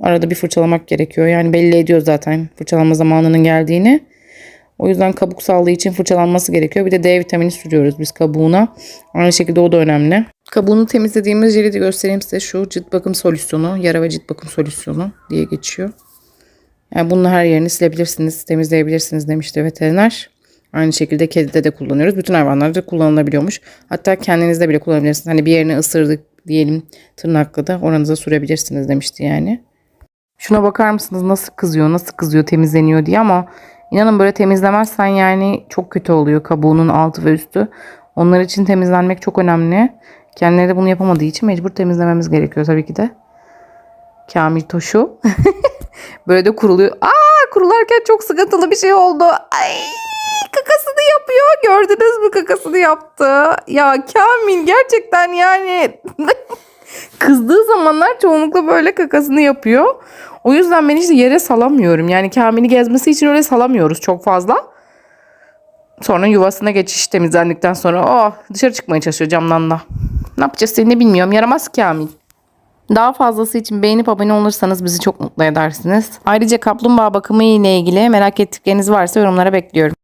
arada bir fırçalamak gerekiyor. Yani belli ediyor zaten fırçalanma zamanının geldiğini. O yüzden kabuk sağlığı için fırçalanması gerekiyor. Bir de D vitamini sürüyoruz biz kabuğuna. Aynı şekilde o da önemli. Kabuğunu temizlediğimiz jeli de göstereyim size. Şu cilt bakım solüsyonu, yara ve cilt bakım solüsyonu diye geçiyor. Yani bununla her yerini silebilirsiniz, temizleyebilirsiniz demişti veteriner. Aynı şekilde kedide de kullanıyoruz. Bütün hayvanlarda kullanılabiliyormuş. Hatta kendinizde bile kullanabilirsiniz. Hani bir yerini ısırdık diyelim tırnakla da oranıza sürebilirsiniz demişti yani. Şuna bakar mısınız nasıl kızıyor, nasıl kızıyor temizleniyor diye ama inanın böyle temizlemezsen yani çok kötü oluyor kabuğunun altı ve üstü. Onlar için temizlenmek çok önemli. Kendileri de bunu yapamadığı için mecbur temizlememiz gerekiyor tabii ki de. Kamil Toşu. böyle de kuruluyor. Aa kurularken çok sıkıntılı bir şey oldu. Ay kakasını yapıyor. Gördünüz mü kakasını yaptı. Ya Kamil gerçekten yani kızdığı zamanlar çoğunlukla böyle kakasını yapıyor. O yüzden ben işte yere salamıyorum. Yani Kamil'i gezmesi için öyle salamıyoruz çok fazla. Sonra yuvasına geçiş temizlendikten sonra oh, dışarı çıkmaya çalışıyor camdan da. Ne yapacağız seni bilmiyorum. Yaramaz Kamil. Daha fazlası için beğenip abone olursanız bizi çok mutlu edersiniz. Ayrıca kaplumbağa bakımı ile ilgili merak ettikleriniz varsa yorumlara bekliyorum.